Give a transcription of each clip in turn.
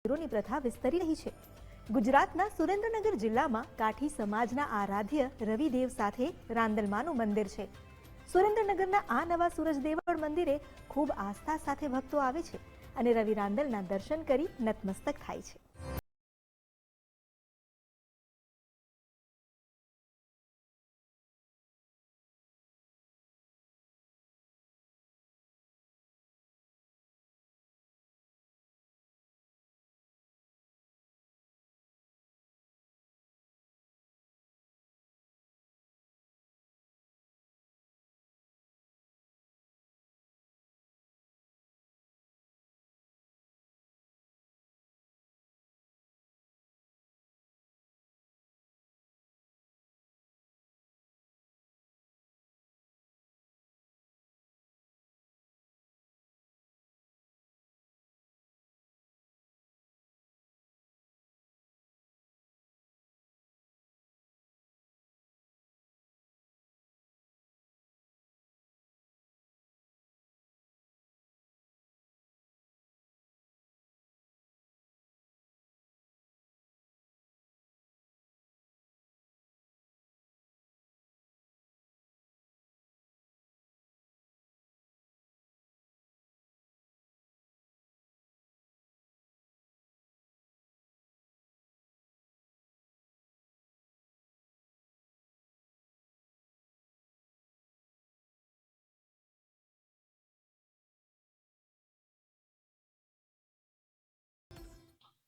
મંદિરોની પ્રથા વિસ્તરી રહી છે. ગુજરાતના સુરેન્દ્રનગર જિલ્લામાં કાઠી સમાજના આરાધ્ય રવિદેવ સાથે રાંદલમાનું મંદિર છે. સુરેન્દ્રનગરના આ નવા સૂરજ દેવળ મંદિરે ખૂબ આસ્થા સાથે ભક્તો આવે છે અને રવિ રાંદલના દર્શન કરી નતમસ્તક થાય છે.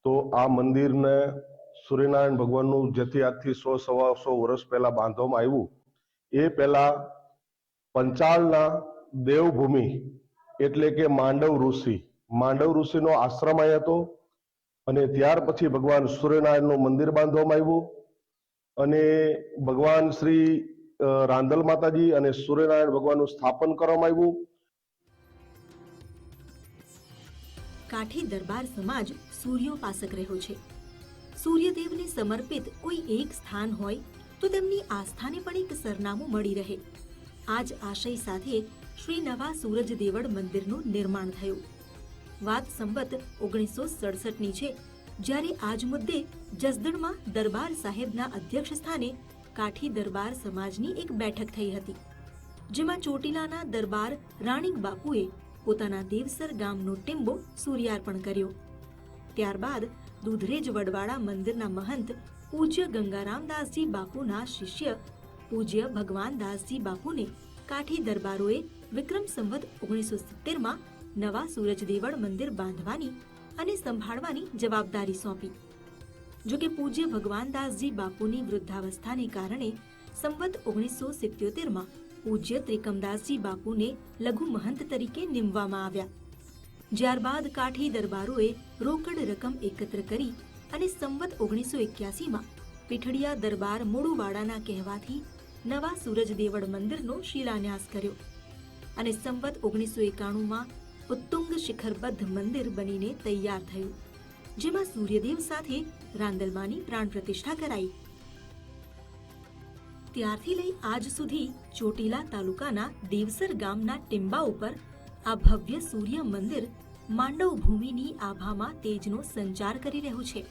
તો આ મંદિરને સૂર્યનારાયણ ભગવાનનું જેથી આજથી સો સવાસો વર્ષ પહેલા બાંધવામાં આવ્યું. એ પહેલા પંચાળના દેવભૂમિ એટલે કે માંડવ ઋષિ. માંડવ ઋષિનો આશ્રમ અહીં હતો અને ત્યાર પછી ભગવાન સૂર્યનારાયણનું મંદિર બાંધવામાં આવ્યું. અને ભગવાન શ્રી રાંધલ માતાજી અને સૂર્યનારાયણ ભગવાનનું સ્થાપન કરવામાં આવ્યું. કાઠી દરબાર સમાજ સૂર્યોપાસક રહ્યો છે. સૂર્યદેવને સમર્પિત કોઈ એક સ્થાન હોય તો તેમની આસ્થાને પણ એક સરનામું મળી રહે. આ જ આશય સાથે શ્રી નવા સૂરજ દેવળ મંદિરનું નિર્માણ થયું. વાત સંબત ઓગણીસો સડસઠની છે, જ્યારે આજ મુદ્દે જસદણમાં દરબાર સાહેબના અધ્યક્ષ સ્થાને કાઠી દરબાર સમાજની એક બેઠક થઈ હતી, જેમાં ચોટીલાના દરબાર રાણીક બાપુએ પોતાના દેવસર ગામનો ટીંબો સૂર્યાર્પણ કર્યો. ત્યારબાદ દુધરેજ વડવાડા મંદિરના મહંત પૂજ્ય ગંગારામદાસજી બાપુના શિષ્ય પૂજ્ય ભગવાનદાસજી બાપુને કાઠી દરબારોએ વિક્રમ સંવત ઓગણીસો સિત્તેરમાં નવા સૂરજ દેવળ મંદિર બાંધવાની અને સંભાળવાની જવાબદારી સોંપી. જો કે પૂજ્ય ભગવાનદાસજી બાપુની વૃદ્ધાવસ્થાને કારણે સંવત ઓગણીસો સિત્યોતેરમાં પૂજ્ય ત્રિકમદાસજી બાપુને લઘુ મહંત તરીકે નિમવામાં આવ્યા. ત્યારબાદ કાઠી દરબારોએ રોકડ રકમ એકત્ર કરી અને સંવત ઓગણીસો એક્યાસીમાં પીઠડિયા દરબાર મોડુવાડાના કહેવાથી નવા સૂરજ દેવળ મંદિરનો શિલાન્યાસ કર્યો અને સંવત ઓગણીસો એકાણુંમાં ઉત્તુંગ શિખરબદ્ધ મંદિર બનીને તૈયાર થયું, જેમાં સૂર્યદેવ સાથે રાંદલમાની પ્રાણ પ્રતિષ્ઠા કરાઈ. ત્યારથી લઈ આજ સુધી ચોટીલા તાલુકાના દેવસર ગામના ટિંબા ઉપર આ ભવ્ય સૂર્ય મંદિર માંડવ ભૂમિની આભામાં તેજનો સંચાર કરી રહ્યું છે.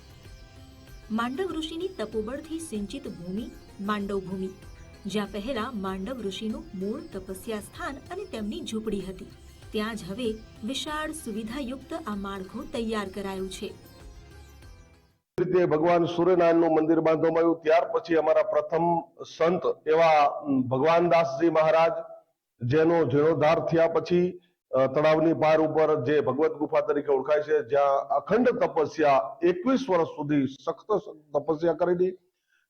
માંડવ ઋષિની તપોબળથી સિંચિત ભૂમિ માંડવ ભૂમિ, જ્યાં પહેલા માંડવ ઋષિનું મૂળ તપસ્યા સ્થાન અને તેમની ઝૂંપડી હતી. ત્યાં જ હવે વિશાળ સુવિધાયુક્ત આ માળખું તૈયાર કરાયું છે. રીતે ભગવાન સૂર્યનારાયણનું મંદિર બાંધવામાં આવ્યું. ત્યાર પછી અમારા પ્રથમ સંત એવા ભગવાનદાસજી મહારાજ, જેનો જીર્ણોદ્ધાર થયા પછી તળાવની પાર ઉપર જે ભગવત ગુફા તરીકે ઓળખાય છે, જ્યાં અખંડ તપસ્યા એકવીસ વર્ષ સુધી સખત તપસ્યા કરેલી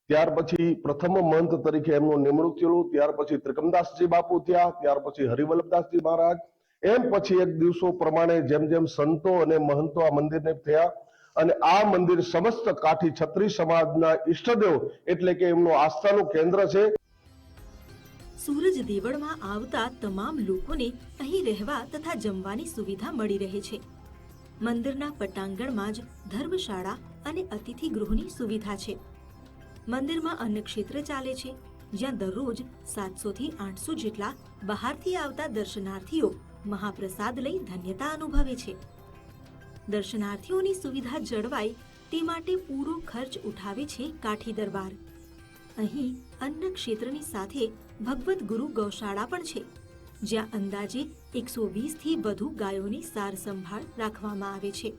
ત્યાર પછી પ્રથમ મંત તરીકે એમનું નિમણૂક થયેલું. ત્યાર પછી ત્રિકમદાસજી બાપુ થયા. ત્યાર પછી હરિવલ્લભદાસજી મહારાજ. એમ પછી એક દિવસો પ્રમાણે જેમ જેમ સંતો અને મહંતો આ મંદિરને થયા અને આ મંદિર સમસ્ત કાઠી છત્રી સમાજના ઈષ્ટદેવ એટલે કે એમનું આસ્થાનું કેન્દ્ર છે. સૂરજ દેવળમાં આવતા તમામ લોકોને અહીં રહેવા તથા જમવાની સુવિધા મળી રહે છે. મંદિરના પટાંગણમાં જ ધર્મશાળા અને અતિથિ ગૃહની સુવિધા છે. મંદિરમાં અન્નક્ષેત્ર ચાલે છે, જ્યાં દરરોજ સાતસો થી આઠસો જેટલા બહારથી આવતા દર્શનાર્થીઓ મહાપ્રસાદ લઈ ધન્યતા અનુભવે છે. દર્શનાર્થીઓની સુવિધા જળવાય તે માટે પૂરો ખર્ચ ઉઠાવે છે કાઠી દરબાર. અહીં અન્ન ક્ષેત્રની સાથે ભગવત ગુરુ ગૌશાળા પણ છે, જ્યાં અંદાજે એકસો વીસથી વધુ ગાયોની સાર સંભાળ રાખવામાં આવે છે.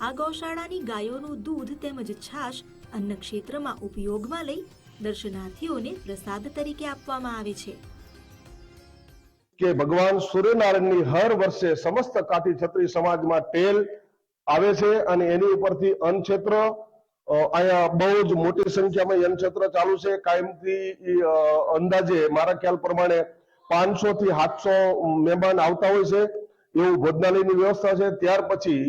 આ ગૌશાળાની ગાયોનું દૂધ તેમજ છાશ અન્ન ક્ષેત્રમાં ઉપયોગમાં લઈ દર્શનાર્થીઓને પ્રસાદ તરીકે આપવામાં આવે છે. કે ભગવાન સૂર્યનારાયણની હર વર્ષે સમસ્ત કાઠી છત્રી સમાજમાં ટેલ આવે છે અને એની ઉપરથી અન્નક્ષેત્ર અહીંયા બહુ જ મોટી સંખ્યામાં અન્નક્ષેત્ર ચાલુ છે. કાયમથી અંદાજે મારા ખ્યાલ પ્રમાણે પાંચસો થી સાતસો મહેમાન આવતા હોય છે. એવું ભોજનાલયની વ્યવસ્થા છે. ત્યાર પછી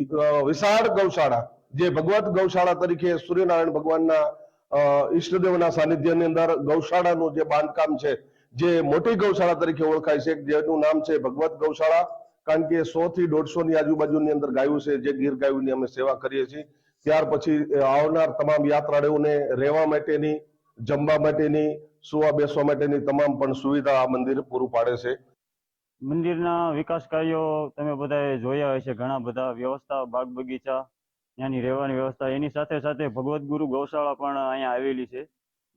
વિશાળ ગૌશાળા, જે ભગવત ગૌશાળા તરીકે સૂર્યનારાયણ ભગવાનના ઈષ્ટદેવના સાનિધ્યની અંદર ગૌશાળાનું જે બાંધકામ છે જે મોટી ગૌશાળા તરીકે ઓળખાય છે જેનું નામ છે ભગવત ગૌશાળા, કારણ કે સો થી દોઢસો ની આજુબાજુની અંદર ગાયું છે, જે ગીર ગાયોની અમે સેવા કરીએ છીએ. ત્યાર પછી આવનાર તમામ યાત્રાળુઓને રહેવા માટેની, જમવા માટેની, સુવા બેસવા માટેની તમામ પણ સુવિધા આ મંદિર પૂરું પાડે છે. મંદિરના વિકાસ કાર્યો તમે બધાએ જોયા હશે, ઘણા બધા વ્યવસ્થા, બાગ બગીચા, ત્યાંની રહેવાની વ્યવસ્થા. એની સાથે સાથે ભગવત ગુરુ ગૌશાળા પણ અહીંયા આવેલી છે.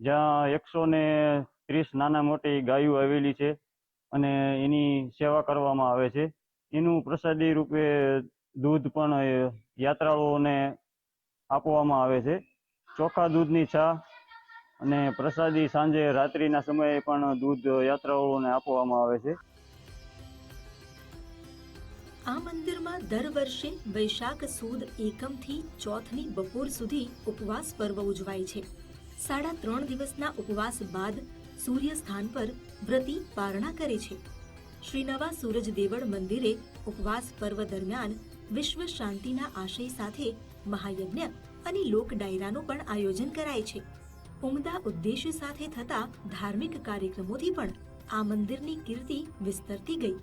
જ્યાં એકસો ને ત્રીસ નાના મોટી ગાયો આવેલી છે અને એની સેવા કરવામાં આવે છે. એનું પ્રસાદી રૂપે દૂધ પણ યાત્રાળુઓને આપવામાં આવે છે. ચોખ્ખા દૂધની ચા અને પ્રસાદી સાંજે રાત્રિના સમયે પણ દૂધ યાત્રાળુઓને આપવામાં આવે છે. આ મંદિરમાં દર વર્ષે વૈશાખ સુદ એકમથી ચોથની બપોર સુધી ઉપવાસ પર્વ ઉજવાય છે. સાડા ત્રણ દિવસના ઉપવાસ બાદ સૂર્ય સ્થાન પર વ્રતી પારણા કરે છે. શ્રી નવા સૂરજ દેવળ મંદિરે ઉપવાસ પર્વ દરમિયાન વિશ્વ શાંતિના આશય સાથે મહાયજ્ઞ અને લોક ડાયરાનું પણ આયોજન કરાય છે. ઉમદા ઉદ્દેશ્ય સાથે થતા ધાર્મિક કાર્યક્રમોથી પણ આ મંદિરની કીર્તિ વિસ્તરતી ગઈ.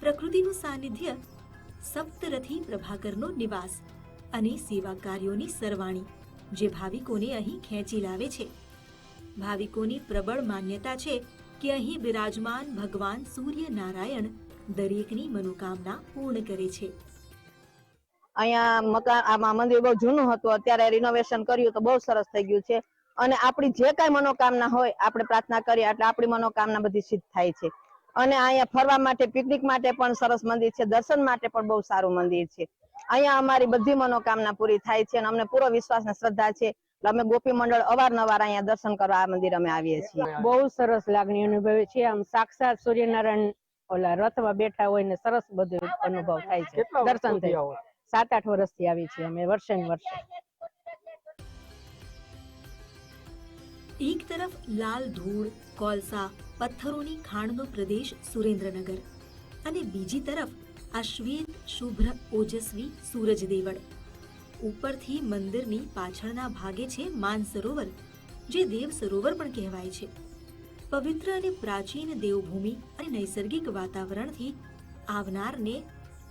પ્રકૃતિનું સાનિધ્ય સપ્તરથી પ્રભાકરનો નિવાસ અને સેવા કાર્યોની સરવાણી, જે ભાવિકોને અહીં ખેંચી લાવે છે. ભાવિકોની પ્રબળ માન્યતા છે કે અહીં બિરાજમાન ભગવાન સૂર્ય નારાયણ દરેકની મનોકામના પૂર્ણ કરે છે. અહીંયા મકાન આમાં મંદિર બહુ જૂનું હતું, અત્યારે રિનોવેશન કર્યું તો બહુ સરસ થઈ ગયું છે. અને આપણી જે કાંઈ મનોકામના હોય, આપણે પ્રાર્થના કરીએ એટલે આપણી મનોકામના બધી સિદ્ધ થાય છે. અને અહીંયા ફરવા માટે, પિકનિક માટે પણ સરસ મંદિર છે, દર્શન માટે પણ બહુ સારું મંદિર છે. અહીંયા અમારી બધી મનોકામના પૂરી થાય છે અને અમને પૂરો વિશ્વાસ ને શ્રદ્ધા છે અમે ગોપી મંડળ અવારનવાર અહીંયા દર્શન કરવા આ મંદિર અમે આવીએ છીએ. બહુ સરસ લાગણી અનુભવે છે. આમ સાક્ષાત સૂર્યનારાયણ ઓલા રથમાં બેઠા હોય ને સરસ બધું અનુભવ થાય છે. દર્શન થાય. સાત આઠ વર્ષથી આવી છીએ અમે વર્ષે ને વર્ષે. એક તરફ લાલ ધૂળ કોલસા પથ્થરોની ખાણનો પ્રદેશ સુરેન્દ્રનગર અને બીજી તરફ આ શ્વેત શુભ્ર ઓજસ્વી સૂરજ દેવળ ઉપરથી મંદિરની પાછળના ભાગે છે માનસરોવર જે દેવ સરોવર પણ કહેવાય છે. પવિત્ર અને પ્રાચીન દેવભૂમિ અને નૈસર્ગિક વાતાવરણથી આવનારને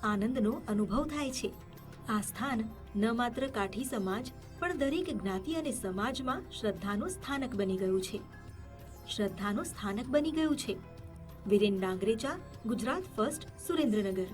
આનંદનો અનુભવ થાય છે. આ સ્થાન ન માત્ર કાઠી સમાજ, પણ દરેક જ્ઞાતિ અને સમાજમાં શ્રદ્ધાનું સ્થાનક બની ગયું છે. શ્રદ્ધાનું સ્થાનક બની ગયું છે. વિરેન ડાંગરેચા, ગુજરાત ફર્સ્ટ સુરેન્દ્રનગર.